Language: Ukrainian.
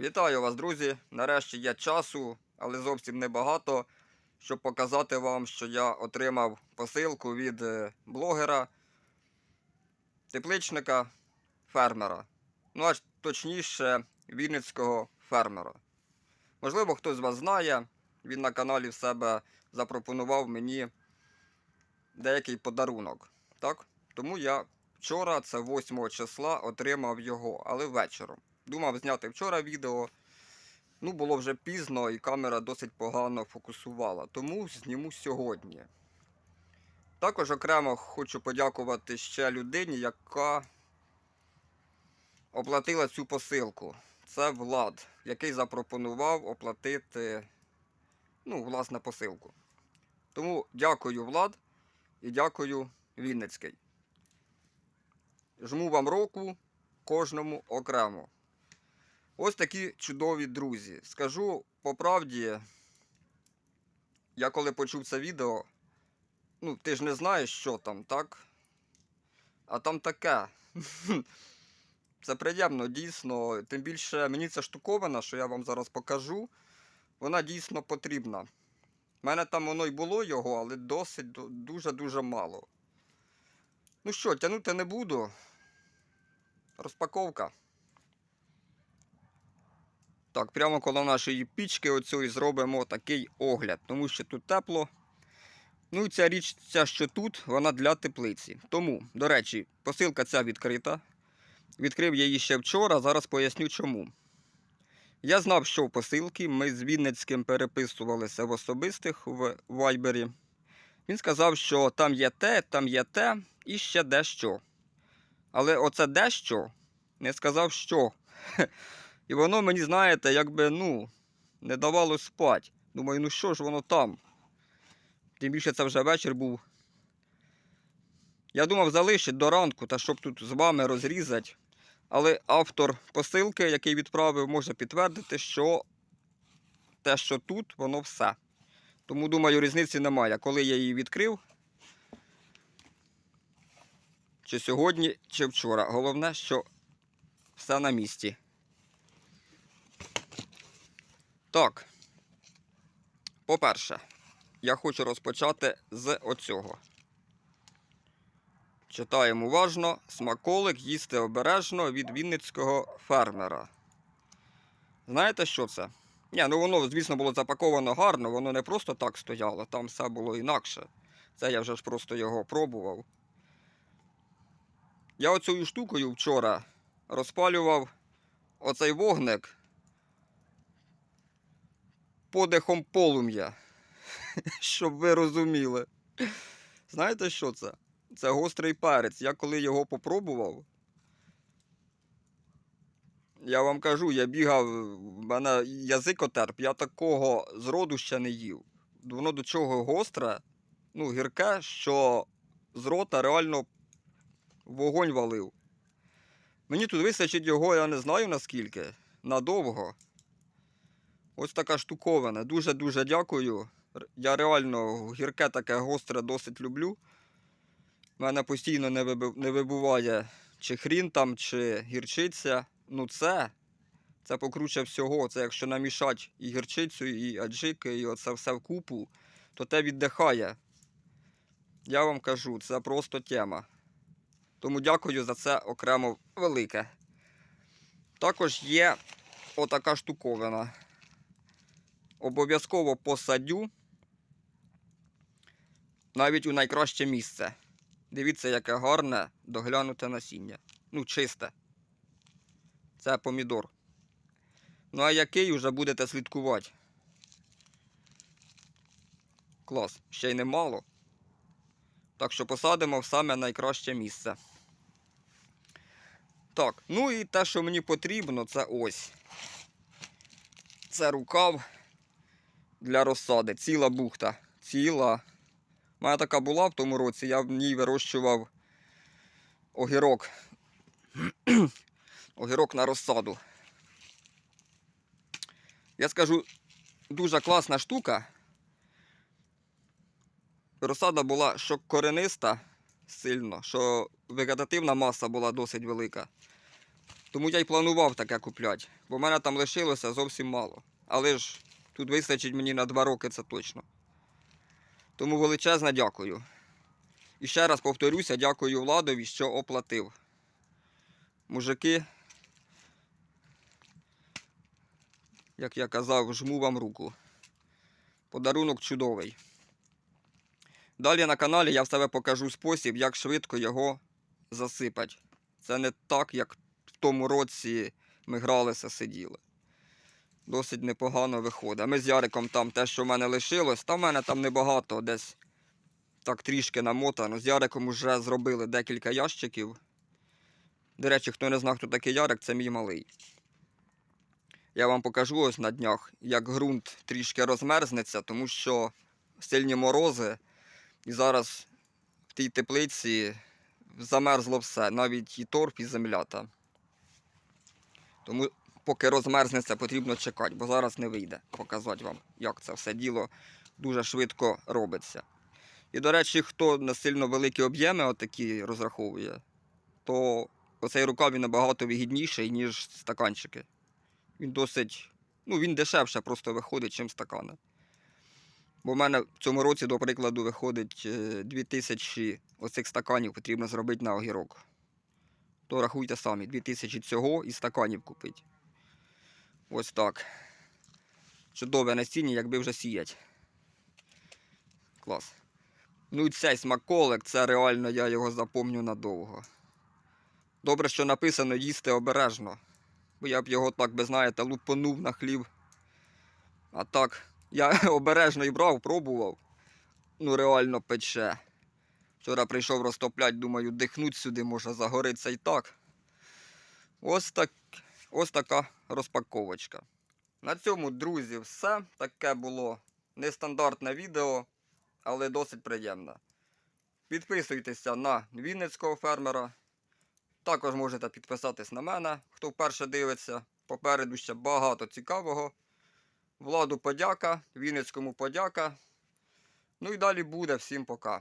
Вітаю вас, друзі! Нарешті є часу, але зовсім небагато, щоб показати вам, що я отримав посилку від е, блогера, тепличника, фермера. Ну, аж точніше, вінницького фермера. Можливо, хтось з вас знає, він на каналі в себе запропонував мені деякий подарунок. Так? Тому я вчора, це 8 числа, отримав його, але вечором. Думав зняти вчора відео. Ну, було вже пізно і камера досить погано фокусувала, тому зніму сьогодні. Також окремо хочу подякувати ще людині, яка оплатила цю посилку. Це Влад, який запропонував оплатити ну, власне посилку. Тому дякую, Влад, і дякую Вінницький. Жму вам руку кожному окремо. Ось такі чудові друзі. Скажу по правді, я коли почув це відео, ну, ти ж не знаєш, що там, так? А там таке. Це приємно, дійсно. Тим більше мені ця штуковина, що я вам зараз покажу, вона дійсно потрібна. У мене там воно й було його, але досить дуже-дуже мало. Ну що, тягнути не буду. Розпаковка. Так, прямо коло нашої пічки оцього зробимо такий огляд, тому що тут тепло. Ну і ця річ, ця, що тут, вона для теплиці. Тому, до речі, посилка ця відкрита. Відкрив я її ще вчора, зараз поясню чому. Я знав, що в посилки. Ми з Вінницьким переписувалися в особистих в Вайбері. Він сказав, що там є те, там є те і ще дещо. Але оце дещо не сказав, що. І воно мені, знаєте, якби, ну, не давало спати. Думаю, ну що ж воно там? Тим більше це вже вечір був. Я думав залишити до ранку, та щоб тут з вами розрізати. Але автор посилки, який відправив, може підтвердити, що те, що тут, воно все. Тому, думаю, різниці немає. Коли я її відкрив, чи сьогодні, чи вчора. Головне, що все на місці. Так. По-перше, я хочу розпочати з оцього. Читаємо уважно. Смаколик їсти обережно від вінницького фермера. Знаєте, що це? Ні, ну воно, звісно, було запаковано гарно, воно не просто так стояло, там все було інакше. Це я вже ж просто його пробував. Я оцею штукою вчора розпалював оцей вогник подихом полум'я. Щоб ви розуміли. Знаєте, що це? Це гострий перець. Я коли його попробував, я вам кажу, я бігав, в мене язик отерп, я такого зроду ще не їв. Воно до чого гостре, ну, гірке, що з рота реально вогонь валив. Мені тут вистачить його, я не знаю наскільки, надовго. Ось така штуковина. Дуже-дуже дякую. Я реально гірке таке гостре досить люблю. У мене постійно не, вибуває чи хрін там, чи гірчиця. Ну це, це покруче всього. Це якщо намішати і гірчицю, і аджики, і оце все вкупу, то те віддихає. Я вам кажу, це просто тема. Тому дякую за це окремо велике. Також є отака штуковина. Обов'язково посадю навіть у найкраще місце. Дивіться, яке гарне доглянуте насіння. Ну, чисте. Це помідор. Ну, а який вже будете слідкувати? Клас, ще й немало. Так що посадимо в саме найкраще місце. Так, ну і те, що мені потрібно, це ось. Це рукав для розсади. Ціла бухта. Ціла. У мене така була в тому році, я в ній вирощував огірок. огірок на розсаду. Я скажу, дуже класна штука. Розсада була що корениста сильно, що вегетативна маса була досить велика. Тому я й планував таке купляти, бо в мене там лишилося зовсім мало. Але ж тут вистачить мені на два роки, це точно. Тому величезне дякую. І ще раз повторюся, дякую Владові, що оплатив. Мужики, як я казав, жму вам руку. Подарунок чудовий. Далі на каналі я в себе покажу спосіб, як швидко його засипати. Це не так, як в тому році ми гралися, сиділи. Досить непогано виходить. Ми з Яриком там те, що в мене лишилось, та в мене там небагато, десь так трішки намотано. З Яриком вже зробили декілька ящиків. До речі, хто не знав, хто такий Ярик, це мій малий. Я вам покажу ось на днях, як ґрунт трішки розмерзнеться, тому що сильні морози. І зараз в тій теплиці замерзло все, навіть і торф, і земля там. Тому поки розмерзнеться, потрібно чекати, бо зараз не вийде показати вам, як це все діло дуже швидко робиться. І, до речі, хто на сильно великі об'єми отакі розраховує, то оцей рукав він набагато вигідніший, ніж стаканчики. Він досить, ну він дешевше просто виходить, чим стакани. Бо в мене в цьому році, до прикладу, виходить е, 2000 оцих стаканів потрібно зробити на огірок. То рахуйте самі, 2000 цього і стаканів купити. Ось так. Чудове насіння, якби вже сіять. Клас. Ну і цей смаколик, це реально я його запомню надовго. Добре, що написано їсти обережно. Бо я б його так би, знаєте, лупанув на хліб. А так, я обережно і брав, пробував. Ну, реально пече. Вчора прийшов розтоплять, думаю, дихнуть сюди, може загориться і так. Ось, так, ось така розпаковочка. На цьому, друзі, все. Таке було нестандартне відео, але досить приємне. Підписуйтеся на Вінницького фермера. Також можете підписатись на мене, хто вперше дивиться. Попереду ще багато цікавого. Владу подяка, Вінницькому подяка. Ну і далі буде. Всім пока.